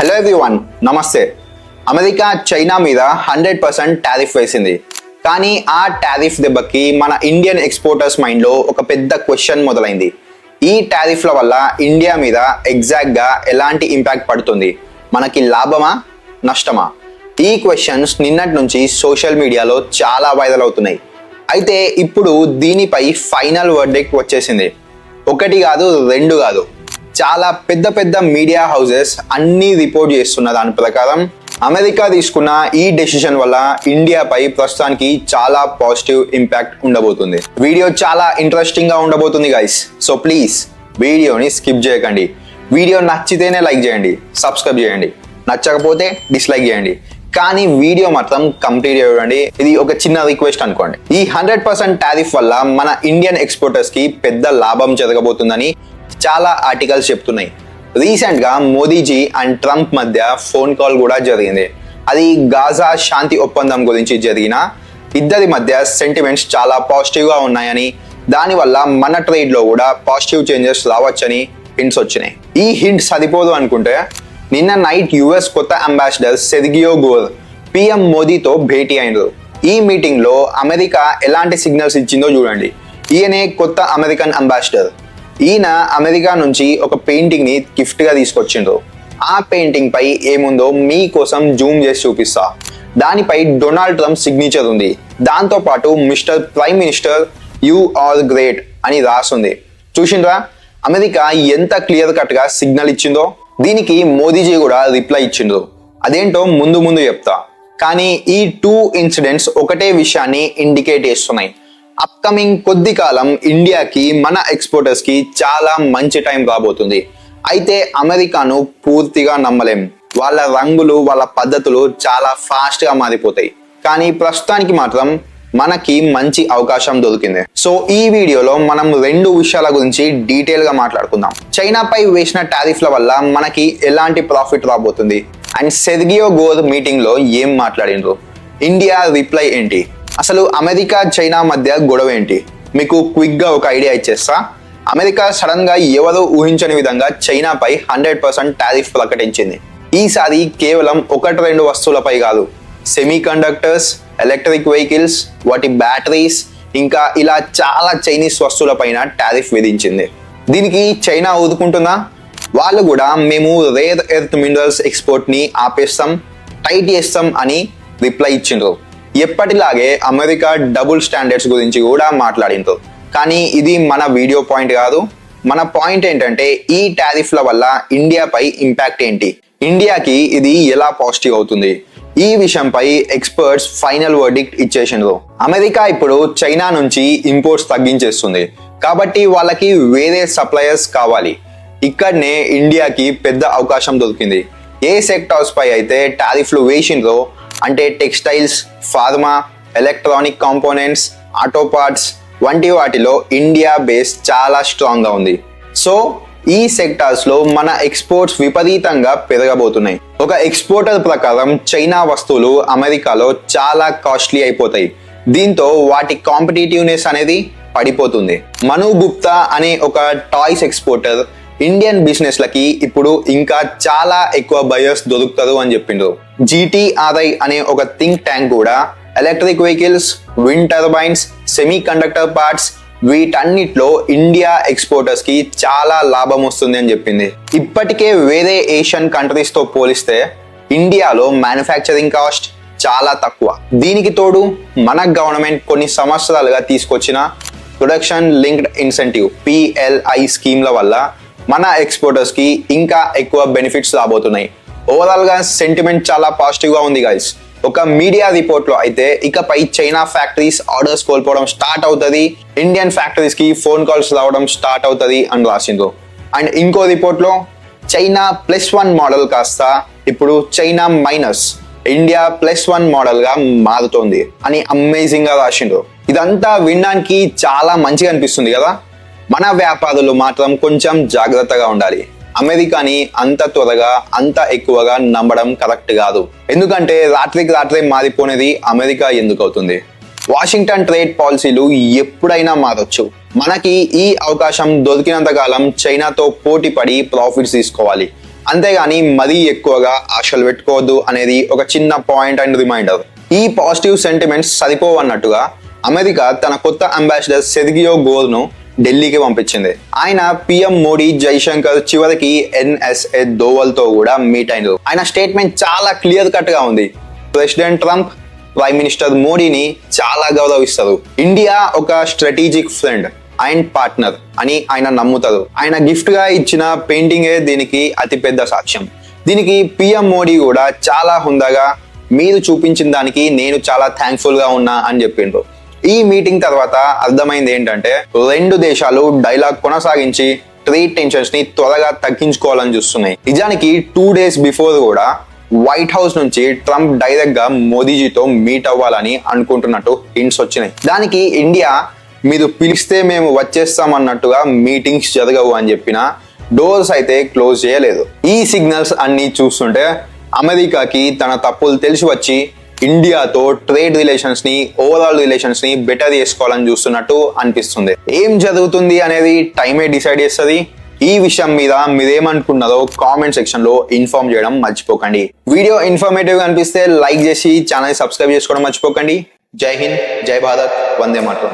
Hello everyone నమస్తే. America China మీద hundred percent tariff వేసింది. కానీ ఆ టారిఫ్ దెబ్బకి మన ఇండియన్ ఎక్స్పోర్టర్స్ మైండ్లో ఒక పెద్ద క్వశ్చన్ మొదలైంది. ఈ టారిఫ్ల వల్ల ఇండియా మీద ఎగ్జాక్ట్గా ఎలాంటి ఇంపాక్ట్ పడుతుంది? మనకి లాభమా నష్టమా? ఈ క్వశ్చన్స్ నిన్నటి నుంచి సోషల్ మీడియాలో చాలా వైరల్ అవుతున్నాయి. అయితే ఇప్పుడు దీనిపై ఫైనల్ వర్డెక్ట్ వచ్చేసింది. ఒకటి కాదు రెండు కాదు. చాలా పెద్ద పెద్ద మీడియా హౌసెస్ అన్ని రిపోర్ట్ చేస్తున్న దాని ప్రకారం అమెరికా తీసుకున్న ఈ డెసిషన్ వల్ల ఇండియాపై ప్రస్తుతానికి చాలా పాజిటివ్ ఇంపాక్ట్ ఉండబోతుంది. వీడియో చాలా ఇంట్రెస్టింగ్గా ఉండబోతుంది గైస్ సో ప్లీజ్ వీడియోని స్కిప్ చేయకండి. వీడియో నచ్చితేనే లైక్ చేయండి సబ్స్క్రైబ్ చేయండి. నచ్చకపోతే డిస్లైక్ చేయండి. కానీ వీడియో మాత్రం కంప్లీట్ చూడండి ఇది ఒక చిన్న రిక్వెస్ట్ అనుకోండి. ఈ హండ్రెడ్ పర్సెంట్ టారిఫ్ వల్ల మన ఇండియన్ ఎక్స్పోర్టర్స్కి పెద్ద లాభం జరగబోతుందని చాలా ఆర్టికల్స్ చెప్తున్నాయి. రీసెంట్గా మోదీజీ అండ్ ట్రంప్ మధ్య ఫోన్ కాల్ కూడా జరిగింది. అది గాజా శాంతి ఒప్పందం గురించి జరిగిన ఇద్దరి మధ్య సెంటిమెంట్స్ చాలా పాజిటివ్గా ఉన్నాయని దానివల్ల మన ట్రేడ్లో కూడా పాజిటివ్ చేంజెస్ రావచ్చని హింట్స్ వచ్చినాయి. ఈ హింట్ సరిపోదు అనుకుంటే నిన్న నైట్ యుఎస్ కొత్త అంబాసిడర్ సెర్గియో గోర్ పిఎం మోదీతో భేటీ అయినరు ఈ మీటింగ్లో అమెరికా ఎలాంటి సిగ్నల్స్ ఇచ్చిందో చూడండి. ఈయనే కొత్త అమెరికన్ అంబాసిడర్ ఈయన అమెరికా నుంచి ఒక పెయింటింగ్ని గిఫ్ట్గా తీసుకొచ్చిండ్రు ఆ పెయింటింగ్ పై ఏముందో మీకోసం జూమ్ చేసి చూపిస్తా. దానిపై డొనాల్డ్ ట్రంప్ సిగ్నేచర్ ఉంది. దాంతో పాటు mister prime minister you are great అని రాసుంది. చూసిండ్రా? అమెరికా ఎంత క్లియర్ కట్గా సిగ్నల్ ఇచ్చిందో దీనికి మోదీజీ కూడా రిప్లై ఇచ్చిండ్రు అదేంటో ముందు ముందు చెప్తా. కానీ ఈ టూ ఇన్సిడెంట్స్ ఒకటే విషయాన్ని ఇండికేట్ చేస్తున్నాయి. అప్కమింగ్ కొద్ది కాలం ఇండియాకి మన ఎక్స్పోర్టర్స్కి చాలా మంచి టైం రాబోతుంది. అయితే అమెరికాను పూర్తిగా నమ్మలేం. వాళ్ళ రంగులు వాళ్ళ పద్ధతులు చాలా ఫాస్ట్గా మారిపోతాయి. కానీ ప్రస్తుతానికి మాత్రం మనకి మంచి అవకాశం దొరికింది. సో ఈ వీడియోలో మనం రెండు విషయాల గురించి డీటెయిల్గా మాట్లాడుకుందాం. చైనాపై వేసిన టారిఫ్ల వల్ల మనకి ఎలాంటి ప్రాఫిట్ రాబోతుంది? అండ్ సెర్గియో గోర్ మీటింగ్లో ఏం మాట్లాడిండ్రు? ఇండియా రిప్లై ఏంటి? అసలు అమెరికా చైనా మధ్య గొడవ ఏంటి? మీకు క్విక్గా ఒక ఐడియా ఇచ్చేస్తా. అమెరికా సడన్గా ఎవరు ఊహించని విధంగా చైనాపై హండ్రెడ్ పర్సెంట్ టారిఫ్ ప్రకటించింది. ఈసారి కేవలం ఒకటి రెండు వస్తువులపై కాదు సెమీ కండక్టర్స్ ఎలక్ట్రిక్ వెహికల్స్ వాటి బ్యాటరీస్ ఇంకా ఇలా చాలా చైనీస్ వస్తువులపైన టారిఫ్ విధించింది. దీనికి చైనా ఊదుకుంటుందా? వాళ్ళు కూడా మేము రేర్ ఎర్త్ మినరల్స్ ఎక్స్పోర్ట్ని ఆపేస్తాం టైట్ చేస్తాం అని రిప్లై ఇచ్చిండ్రు. ఎప్పటిలాగే అమెరికా డబుల్ స్టాండర్డ్స్ గురించి కూడా మాట్లాడిండ్రు. కానీ ఇది మన వీడియో పాయింట్ కాదు. మన పాయింట్ ఏంటంటే ఈ టారిఫ్ల వల్ల ఇండియాపై ఇంపాక్ట్ ఏంటి? ఇండియాకి ఇది ఎలా పాజిటివ్ అవుతుంది? ఈ విషయంపై ఎక్స్పర్ట్స్ ఫైనల్ వర్డిక్ట్ ఇచ్చేసిండ్రు. అమెరికా ఇప్పుడు చైనా నుంచి ఇంపోర్ట్స్ తగ్గించేస్తుంది. కాబట్టి వాళ్ళకి వేరే సప్లయర్స్ కావాలి. ఇక్కడనే ఇండియాకి పెద్ద అవకాశం దొరికింది. ఏ సెక్టార్స్ పై అయితే టారిఫ్లు వేసిండ్రో అంటే textiles pharma electronic components auto parts వంటి వాటిలో ఇండియా బేస్ చాలా స్ట్రాంగ్గా ఉంది. సో ఈ సెక్టార్స్లో మన ఎక్స్పోర్ట్స్ విపరీతంగా పెరగబోతున్నాయి. ఒక ఎక్స్పోర్టర్ ప్రకారం చైనా వస్తువులు అమెరికాలో చాలా కాస్ట్లీ అయిపోతాయి. దీంతో వాటి కాంపిటేటివ్నెస్ అనేది పడిపోతుంది. మను గుప్తా అనే ఒక టాయ్స్ ఎక్స్పోర్టర్ ఇండియన్ బిజినెస్లకి ఇప్పుడు ఇంకా చాలా ఎక్కువ బయర్స్ దొరుకుతారు అని చెప్పిండ్రు జీటీఆర్ఐ అనే ఒక థింక్ ట్యాంక్ కూడా electric vehicles wind turbines semiconductor parts వీటన్నిటిలో ఇండియా ఎక్స్పోర్టర్స్కి చాలా లాభం వస్తుంది అని చెప్పింది. ఇప్పటికే వేరే ఏషియన్ కంట్రీస్తో పోలిస్తే ఇండియాలో మ్యానుఫ్యాక్చరింగ్ కాస్ట్ చాలా తక్కువ. దీనికి తోడు మన గవర్నమెంట్ కొన్ని సంవత్సరాలుగా తీసుకొచ్చిన ప్రొడక్షన్ లింక్డ్ ఇన్సెంటివ్ పిఎల్ఐ స్కీమ్ల వల్ల మన ఎక్స్పోర్టర్స్కి ఇంకా ఎక్కువ బెనిఫిట్స్ రాబోతున్నాయి. ఓవరాల్గా సెంటిమెంట్ చాలా పాజిటివ్గా ఉంది గైస్ ఒక మీడియా రిపోర్ట్లో అయితే ఇకపై చైనా ఫ్యాక్టరీస్ ఆర్డర్స్ కోల్పోవడం స్టార్ట్ అవుతుంది. ఇండియన్ ఫ్యాక్టరీస్కి ఫోన్ కాల్స్ రావడం స్టార్ట్ అవుతుంది అని రాసిండ్రు. అండ్ ఇంకో రిపోర్ట్లో చైనా ప్లస్ వన్ మోడల్ కాస్త ఇప్పుడు China minus India plus one మోడల్గా మారుతోంది అని అమేజింగ్గా రాసిండ్రు. ఇదంతా వినడానికి చాలా మంచిగా అనిపిస్తుంది కదా? మన వ్యాపారులు మాత్రం కొంచెం జాగ్రత్తగా ఉండాలి. అమెరికాని అంత త్వరగా అంత ఎక్కువగా నమ్మడం కరెక్ట్ కాదు. ఎందుకంటే రాత్రికి రాత్రే మారిపోనేది అమెరికా ఎందుకు అవుతుంది? వాషింగ్టన్ ట్రేడ్ పాలసీలు ఎప్పుడైనా మారొచ్చు. మనకి ఈ అవకాశం దొరికినంత కాలం చైనాతో పోటీ పడి ప్రాఫిట్స్ తీసుకోవాలి. అంతేగాని మరీ ఎక్కువగా ఆశలు పెట్టుకోవద్దు అనేది ఒక చిన్న పాయింట్ అండ్ రిమైండర్. ఈ పాజిటివ్ సెంటిమెంట్స్ సరిపోవన్నట్టుగా అమెరికా తన కొత్త అంబాసిడర్ సెర్గియో గోర్ను ఢిల్లీకి పంపించింది. ఆయన పిఎం మోడీ జైశంకర్ చివరికి ఎన్ఎస్ఏ దోవల్తో కూడా మీట్ అయినారు ఆయన స్టేట్మెంట్ చాలా క్లియర్ కట్గా ఉంది. ప్రెసిడెంట్ ట్రంప్ ప్రైమ్ మినిస్టర్ మోడీని చాలా గౌరవిస్తారు. ఇండియా ఒక స్ట్రాటజిక్ ఫ్రెండ్ అండ్ పార్ట్నర్ అని ఆయన నమ్ముతారు. ఆయన గిఫ్ట్గా ఇచ్చిన పెయింటింగే దీనికి అతిపెద్ద సాక్ష్యం. దీనికి పిఎం మోడీ కూడా చాలా హుందాగా మీరు చూపించిన దానికి నేను చాలా థ్యాంక్ఫుల్గా ఉన్నా అని చెప్పిండ్రు. ఈ మీటింగ్ తర్వాత అర్థమైంది ఏంటంటే రెండు దేశాలు డైలాగ్ కొనసాగించి ట్రేడ్ టెన్షన్స్ని త్వరగా తగ్గించుకోవాలని చూస్తున్నాయి. నిజానికి టూ డేస్ బిఫోర్ కూడా వైట్ హౌస్ నుంచి ట్రంప్ డైరెక్ట్గా మోదీజీతో మీట్ అవ్వాలని అనుకుంటున్నట్టు హింట్స్ వచ్చినాయి. దానికి ఇండియా మీరు పిలిస్తే మేము వచ్చేస్తాం అన్నట్టుగా మీటింగ్స్ జరగవు అని చెప్పిన డోర్స్ అయితే క్లోజ్ చేయలేదు. ఈ సిగ్నల్స్ అన్ని చూస్తుంటే అమెరికాకి తన తప్పులు తెలిసి వచ్చి ఇండియాతో ట్రేడ్ రిలేషన్స్ని ఓవరాల్ రిలేషన్స్ని బెటర్ చేసుకోవాలని చూస్తున్నట్టు అనిపిస్తుంది. ఏం జరుగుతుంది అనేది టైమే డిసైడ్ చేస్తుంది. ఈ విషయం మీద మీరేమనుకున్నారో కామెంట్ సెక్షన్లో ఇన్ఫార్మ్ చేయడం మర్చిపోకండి. వీడియో ఇన్ఫర్మేటివ్ అనిపిస్తే లైక్ చేసి ఛానల్ సబ్స్క్రైబ్ చేసుకోవడం మర్చిపోకండి. జై హింద్ జై భారత్ వందే మాత్రం.